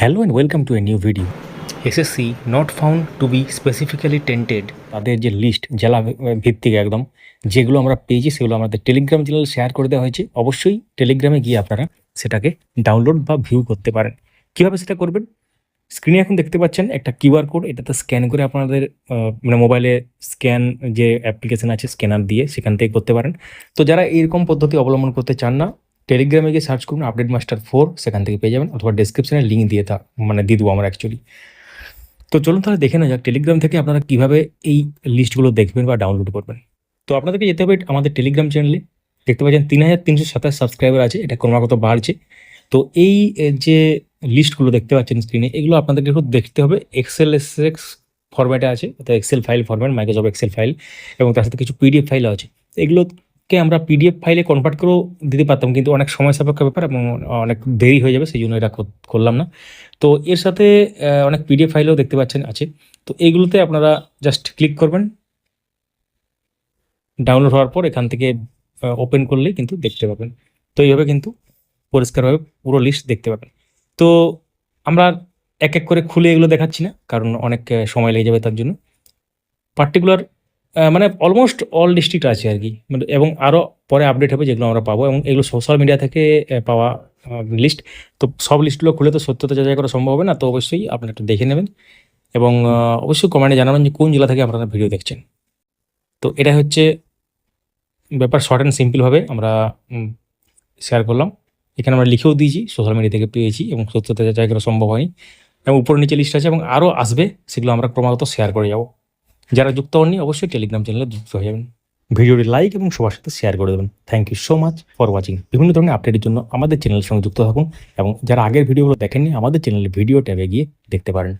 Hello and welcome to a new video SSC not found to be specifically tainted তাদের যে list জেলা ভিত্তিক একদম, যেগুলো আমরা পেয়েছি সেগুলো আমাদের টেলিগ্রাম চ্যানেল শেয়ার করে দেওয়া হয়েছে। অবশ্যই টেলিগ্রামে গিয়ে আপনারা সেটাকে ডাউনলোড বা ভিউ করতে পারেন। কীভাবে সেটা করবেন? স্ক্রিনে এখন দেখতে পাচ্ছেন একটা কিউআর কোড এটাতে স্ক্যান করে আপনাদের মানে মোবাইলে স্ক্যান যে অ্যাপ্লিকেশন আছে স্ক্যানার দিয়ে সেখান থেকে করতে পারেন। তো যারা এইরকম পদ্ধতি অবলম্বন করতে চান না টেলিগ্রামে গিয়ে সার্চ করুন আপডেট মাস্টার ফোর সেখান থেকে পেয়ে যাবেন, অথবা ডেসক্রিপশনে লিঙ্ক দিয়ে তা মানে দিয়ে দেবো আমরা অ্যাকচুয়ালি তো চলুন তাহলে দেখে নেওয়া যাক টেলিগ্রাম থেকে আপনারা কীভাবে এই লিস্টগুলো দেখবেন বা ডাউনলোড করবেন। তো আপনাদেরকে যেতে হবে আমাদের টেলিগ্রাম চ্যানেলে দেখতে পাচ্ছেন তিন হাজার তিনশো সাতাশ সাবস্ক্রাইবার আছে, এটা ক্রমাগত বাড়ছে। তো এই যে লিস্টগুলো দেখতে পাচ্ছেন স্ক্রিনে এগুলো আপনাদেরকে একটু দেখতে হবে। এক্সেল এক্স ফরম্যাটে আছে অর্থাৎ Excel file format Microsoft Excel file এবং তার সাথে কিছু পিডিএফ ফাইলও আছে। তো এগুলোকে আমরা পিডিএফ ফাইলে কনভার্ট করেও দিতে পারতাম, কিন্তু অনেক সময় সাপেক্ষ ব্যাপার এবং অনেক দেরি হয়ে যাবে সেই জন্য এটা করলাম না। তো এর সাথে অনেক পিডিএফ ফাইলেও দেখতে পাচ্ছেন, আছে। তো এইগুলোতে আপনারা জাস্ট ক্লিক করবেন। ডাউনলোড হওয়ার পর এখান থেকে ওপেন করলেই কিন্তু দেখতে পাবেন। তো এইভাবে কিন্তু পরিষ্কারভাবে পুরো লিস্ট দেখতে পাবেন। তো আমরা এক এক করে খুলে এগুলো দেখাচ্ছি না, কারণ অনেক সময় লেগে যাবে তার জন্য। পার্টিকুলার মানে অলমোস্ট অল ডিস্ট্রিক্ট আছে আর কি। মানে এবং আরও পরে আপডেট হবে যেগুলো আমরা পাবো এবং এগুলো সোশ্যাল মিডিয়া থেকে পাওয়া লিস্ট তো সব লিস্টগুলো খুলে তো সত্যতা যাচাই করা সম্ভব হবে না, তো অবশ্যই আপনারা একটু দেখে নেবেন। এবং অবশ্যই কমেন্টে জানাবেন যে কোন জেলা থেকে আপনারা ভিডিও দেখছেন। তো এটা হচ্ছে ব্যাপার শর্ট অ্যান্ড সিম্পলভাবে আমরা শেয়ার করলাম। এখানে আমরা লিখেও দিয়েছি সোশ্যাল মিডিয়া থেকে পেয়েছি এবং সত্যতা যাচাই করা সম্ভব হয়নি। এবং উপর নিচে লিস্ট আছে এবং আরও আসবে, সেগুলো আমরা ক্রমাগত শেয়ার করে যাব। যারা যুক্ত হননি, অবশ্যই টেলিগ্রাম চ্যানেলে যুক্ত হয়ে যাবেন। ভিডিওটি লাইক এবং সবার সাথে শেয়ার করে দেবেন। Thank you so much for watching বিভিন্ন ধরনের আপডেটের জন্য আমাদের চ্যানেলের সঙ্গে যুক্ত থাকুন এবং যারা আগের ভিডিওগুলো দেখেননি, আমাদের চ্যানেলে ভিডিও ট্যাবে গিয়ে দেখতে পারেন।